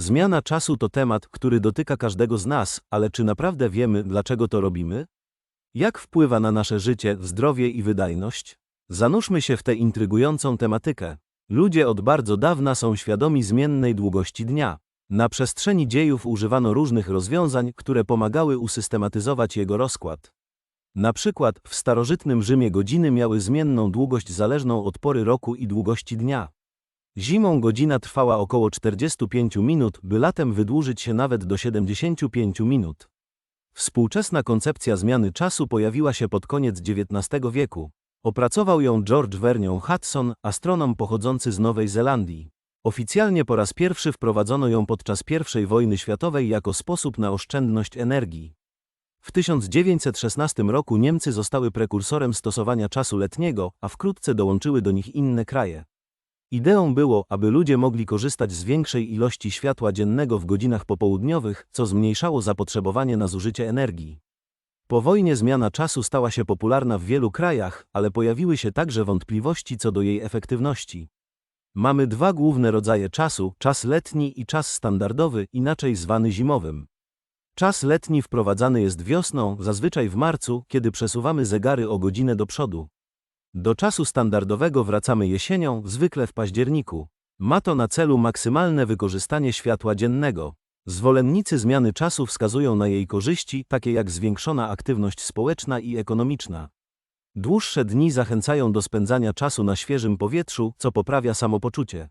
Zmiana czasu to temat, który dotyka każdego z nas, ale czy naprawdę wiemy, dlaczego to robimy? Jak wpływa na nasze życie, zdrowie i wydajność? Zanurzmy się w tę intrygującą tematykę. Ludzie od bardzo dawna są świadomi zmiennej długości dnia. Na przestrzeni dziejów używano różnych rozwiązań, które pomagały usystematyzować jego rozkład. Na przykład w starożytnym Rzymie godziny miały zmienną długość zależną od pory roku i długości dnia. Zimą godzina trwała około 45 minut, by latem wydłużyć się nawet do 75 minut. Współczesna koncepcja zmiany czasu pojawiła się pod koniec XIX wieku. Opracował ją George Vernion Hudson, astronom pochodzący z Nowej Zelandii. Oficjalnie po raz pierwszy wprowadzono ją podczas I wojny światowej jako sposób na oszczędność energii. W 1916 roku Niemcy zostały prekursorem stosowania czasu letniego, a wkrótce dołączyły do nich inne kraje. Ideą było, aby ludzie mogli korzystać z większej ilości światła dziennego w godzinach popołudniowych, co zmniejszało zapotrzebowanie na zużycie energii. Po wojnie zmiana czasu stała się popularna w wielu krajach, ale pojawiły się także wątpliwości co do jej efektywności. Mamy dwa główne rodzaje czasu: czas letni i czas standardowy, inaczej zwany zimowym. Czas letni wprowadzany jest wiosną, zazwyczaj w marcu, kiedy przesuwamy zegary o godzinę do przodu. Do czasu standardowego wracamy jesienią, zwykle w październiku. Ma to na celu maksymalne wykorzystanie światła dziennego. Zwolennicy zmiany czasu wskazują na jej korzyści, takie jak zwiększona aktywność społeczna i ekonomiczna. Dłuższe dni zachęcają do spędzania czasu na świeżym powietrzu, co poprawia samopoczucie.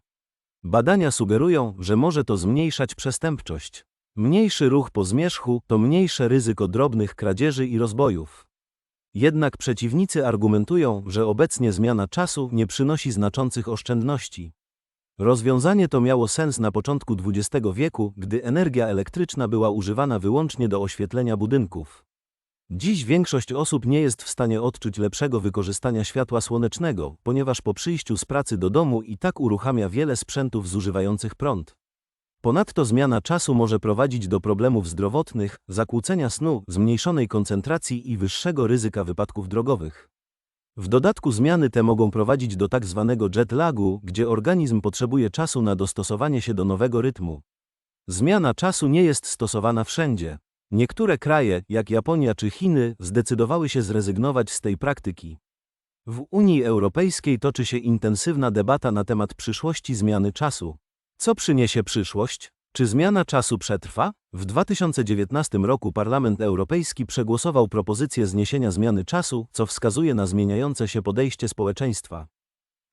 Badania sugerują, że może to zmniejszać przestępczość. Mniejszy ruch po zmierzchu to mniejsze ryzyko drobnych kradzieży i rozbojów. Jednak przeciwnicy argumentują, że obecnie zmiana czasu nie przynosi znaczących oszczędności. Rozwiązanie to miało sens na początku XX wieku, gdy energia elektryczna była używana wyłącznie do oświetlenia budynków. Dziś większość osób nie jest w stanie odczuć lepszego wykorzystania światła słonecznego, ponieważ po przyjściu z pracy do domu i tak uruchamia wiele sprzętów zużywających prąd. Ponadto zmiana czasu może prowadzić do problemów zdrowotnych, zakłócenia snu, zmniejszonej koncentracji i wyższego ryzyka wypadków drogowych. W dodatku zmiany te mogą prowadzić do tak zwanego jet lagu, gdzie organizm potrzebuje czasu na dostosowanie się do nowego rytmu. Zmiana czasu nie jest stosowana wszędzie. Niektóre kraje, jak Japonia czy Chiny, zdecydowały się zrezygnować z tej praktyki. W Unii Europejskiej toczy się intensywna debata na temat przyszłości zmiany czasu. Co przyniesie przyszłość? Czy zmiana czasu przetrwa? W 2019 roku Parlament Europejski przegłosował propozycję zniesienia zmiany czasu, co wskazuje na zmieniające się podejście społeczeństwa.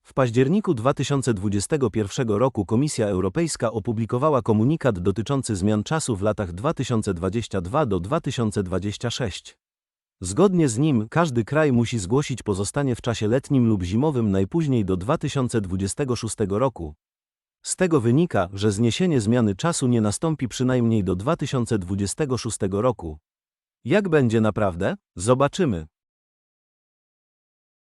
W październiku 2021 roku Komisja Europejska opublikowała komunikat dotyczący zmian czasu w latach 2022 do 2026. Zgodnie z nim każdy kraj musi zgłosić pozostanie w czasie letnim lub zimowym najpóźniej do 2026 roku. Z tego wynika, że zniesienie zmiany czasu nie nastąpi przynajmniej do 2026 roku. Jak będzie naprawdę? Zobaczymy.